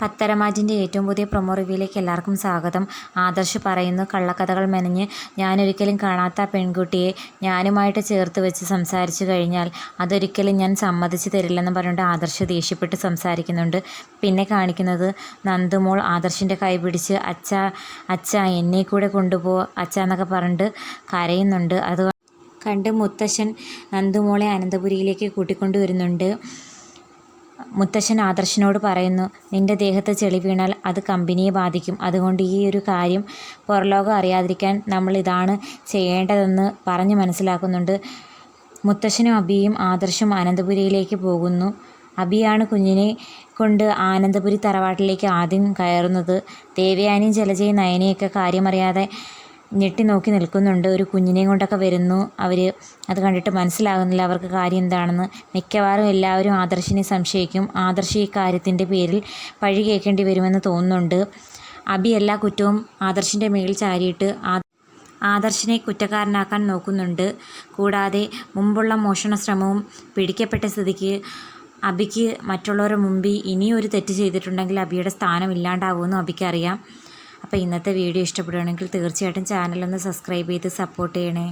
പത്തരമാറ്റിന്റെ ഏറ്റവും പുതിയ പ്രൊമോ റിവ്യൂയിലേക്ക് എല്ലാവർക്കും സ്വാഗതം. ആദർശ് പറയുന്നു കള്ളക്കഥകൾ മെനഞ്ഞ് ഞാനൊരിക്കലും കാണാത്ത പെൺകുട്ടിയെ ഞാനുമായിട്ട് ചേർത്ത് വെച്ച് സംസാരിച്ചു കഴിഞ്ഞാൽ അതൊരിക്കലും ഞാൻ സമ്മതിച്ചു തരില്ലെന്ന് പറഞ്ഞുകൊണ്ട് ആദർശ് ദേഷ്യപ്പെട്ട് സംസാരിക്കുന്നുണ്ട്. പിന്നെ കാണിക്കുന്നത് നന്ദുമോൾ ആദർശിന്റെ കൈ പിടിച്ച് അച്ഛ അച്ഛ എന്നെ കൂടെ കൊണ്ടുപോ അച്ഛ എന്നൊക്കെ പറഞ്ഞിട്ട് കരയുന്നുണ്ട്. അത് കണ്ട് മുത്തശ്ശൻ നന്ദുമോളെ അനന്തപുരിയിലേക്ക് കൂട്ടിക്കൊണ്ടുവരുന്നുണ്ട്. മുത്തശ്ശൻ ആദർശനോട് പറയുന്നു നിന്റെ ദേഹത്ത് ചെളി വീണാൽ അത് കമ്പനിയെ ബാധിക്കും. അതുകൊണ്ട് ഈ ഒരു കാര്യം പുറലോകം അറിയാതിരിക്കാൻ നമ്മൾ ഇതാണ് ചെയ്യേണ്ടതെന്ന് പറഞ്ഞ് മനസ്സിലാക്കുന്നുണ്ട്. മുത്തശ്ശനും അബിയും ആദർശും അനന്തപുരിയിലേക്ക് പോകുന്നു. അബിയാണ് കുഞ്ഞിനെ കൊണ്ട് ആനന്ദപുരി തറവാട്ടിലേക്ക് ആദ്യം കയറുന്നത്. ദേവയാനിയും ജലജയും നയനയൊക്കെ കാര്യമറിയാതെ ഞെട്ടി നോക്കി നിൽക്കുന്നുണ്ട്. ഒരു കുഞ്ഞിനെയും കൊണ്ടൊക്കെ വരുന്നു. അവർ അത് കണ്ടിട്ട് മനസ്സിലാകുന്നില്ല അവർക്ക് കാര്യം എന്താണെന്ന്. മിക്കവാറും എല്ലാവരും ആദർശിനെ സംശയിക്കും. ആദർശ് ഈ കാര്യത്തിന്റെ പേരിൽ പഴി കേൾക്കേണ്ടി വരുമെന്ന് തോന്നുന്നുണ്ട്. അബി എല്ലാ കുറ്റവും ആദർശിന്റെ മേൽ ചാരിയിട്ട് ആദർശിനെ കുറ്റക്കാരനാക്കാൻ നോക്കുന്നുണ്ട്. കൂടാതെ മുമ്പുള്ള മോഷണ ശ്രമവും പിടിക്കപ്പെട്ട സ്ഥിതിക്ക് അബിക്ക് മറ്റുള്ളവരുടെ മുമ്പിൽ ഇനിയൊരു തെറ്റ് ചെയ്തിട്ടുണ്ടെങ്കിൽ അബിയുടെ സ്ഥാനം ഇല്ലാണ്ടാവുമെന്നും അബിക്ക് അറിയാം അപ്പോൾ ഇന്നത്തെ വീഡിയോ ഇഷ്ടപ്പെടുകയാണെങ്കിൽ തീർച്ചയായിട്ടും ചാനലൊന്ന് സബ്സ്ക്രൈബ് ചെയ്ത് സപ്പോർട്ട് ചെയ്യണേ.